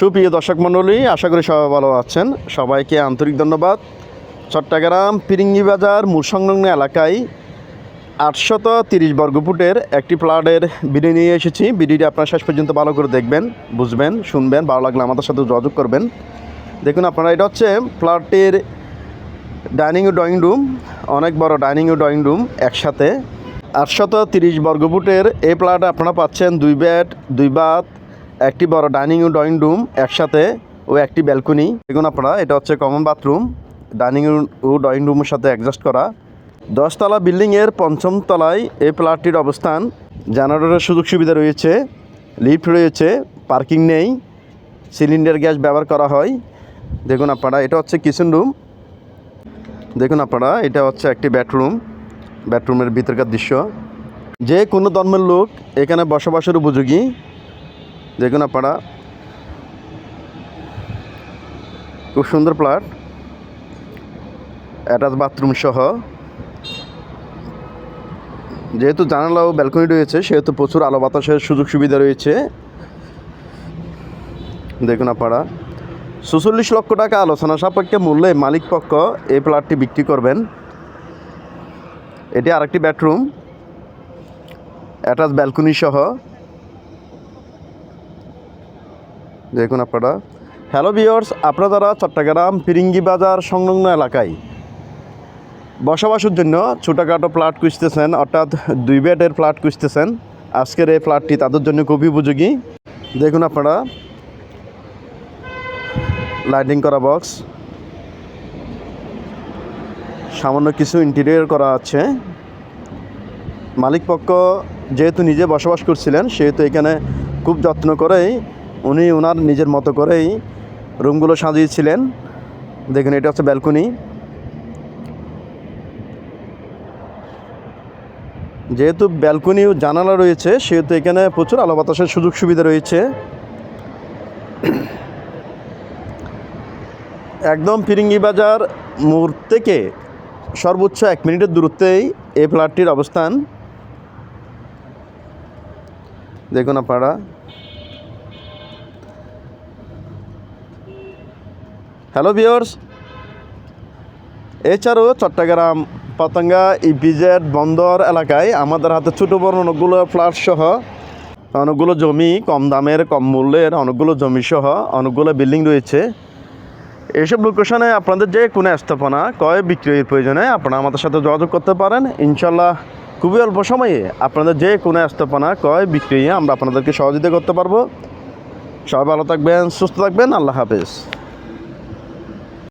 সুপ্রিয় দর্শক মণ্ডলী, আশা করি সবাই ভালো আছেন। সবাইকে আন্তরিক ধন্যবাদ। চট্টগ্রাম পিরিঙ্গি বাজার মূল সংলগ্ন এলাকায় আটশত তিরিশ বর্গফুটের একটি প্লটের ভিডিও নিয়ে এসেছি। ভিডিওটি আপনারা শেষ পর্যন্ত ভালো করে দেখবেন, বুঝবেন, শুনবেন, ভালো লাগলে আমাদের সাথে যোগাযোগ করবেন। দেখুন আপনারা, এটা হচ্ছে প্লটটির ডাইনিং ও ড্রয়িং রুম, অনেক বড় ডাইনিং ও ড্রয়িং রুম একসাথে। আটশত তিরিশ বর্গফুটের এই প্লটে আপনারা পাচ্ছেন, দুই বেড, দুই বাথ একটি বড় ডাইনিং ও ড্রয়িং রুম একসাথে ও একটি ব্যালকনি। দেখুন আপনারা, এটা হচ্ছে কমন বাথরুম। ডাইনিং ও ড্রয়িং রুমের সাথে অ্যাডজাস্ট করা। দশতলা বিল্ডিংয়ের পঞ্চম তলায় এই প্লটটির অবস্থান। জেনারেটরের সুযোগ সুবিধা রয়েছে, লিফট রয়েছে, পার্কিং নেই, সিলিন্ডার গ্যাস ব্যবহার করা হয়। দেখুন আপনারা, এটা হচ্ছে কিচেন রুম দেখুন আপনারা, এটা হচ্ছে একটি বেডরুম বেডরুমের ভিতরকার দৃশ্য। যে কোনো ধর্মের লোক এখানে বসবাসের উপযোগী। দেখুন আপনারা। খুব সুন্দর প্লাট। অ্যাটাচ বাথরুম সহ। যেহেতু জানালা ও ব্যালকনি রয়েছে, সেহেতু প্রচুর আলো বাতাসের সুযোগ সুবিধা রয়েছে। দেখুন আপনারা। চুচল্লিশ লক্ষ টাকা আলোচনা সাপেক্ষে মূল্যে মালিক পক্ষ এই প্লটটি বিক্রি করবেন। এটি আরেকটি বেডরুম। অ্যাটাচ ব্যালকনি সহ। দেখুন আপনারা। হ্যালো বিয়ার্স আপনারা যারা চট্টগ্রাম ফিরিঙ্গি বাজার সংলগ্ন এলাকায় বসবাসের জন্য ছোটোখাটো ফ্ল্যাট খুঁজতেছেন, অর্থাৎ দুই বেডের ফ্ল্যাট খুঁজতেছেন, আজকের এই ফ্ল্যাটটি তাদের জন্য খুবই উপযোগী। দেখুন আপনারা লাইটিং করা বক্স সামান্য কিছু ইন্টেরিয়র করা আছে। মালিক পক্ষ যেহেতু নিজে বসবাস করছিলেন, সেহেতু এখানে খুব যত্ন করেই উনি ওনার নিজের মতো করেই রুমগুলো সাজিয়েছিলেন। দেখুন, এটা হচ্ছে ব্যালকনি। যেহেতু ব্যালকনি জানালা রয়েছে, সেহেতু এখানে প্রচুর আলো বাতাসের সুযোগ সুবিধা রয়েছে। একদম ফিরিঙ্গি বাজার মোড় থেকে সর্বোচ্চ এক মিনিটের দূরত্বেই এই ফ্ল্যাটটির অবস্থান। দেখুন আপনারা। হ্যালো ভিওর্স এছাড়াও চট্টগ্রাম, পতঙ্গা, ইপিজেড, বন্দর এলাকায় আমাদের হাতে ছোটো বড় অনেকগুলো ফ্ল্যাট সহ, অনেকগুলো জমি, কম দামের, কম মূল্যের অনেকগুলো জমি সহ অনেকগুলো বিল্ডিং রয়েছে। এইসব লোকেশনে আপনাদের যে কোনো স্থাপনা কয় বিক্রয়ের প্রয়োজনে আপনারা আমাদের সাথে যোগাযোগ করতে পারেন। ইনশাল্লাহ খুবই অল্প সময়ে আপনাদের যে কোনো স্থাপনা কয় বিক্রয়ে আমরা আপনাদেরকে সহযোগিতা করতে পারব। সবাই ভালো থাকবেন, সুস্থ থাকবেন, আল্লাহ হাফেজ।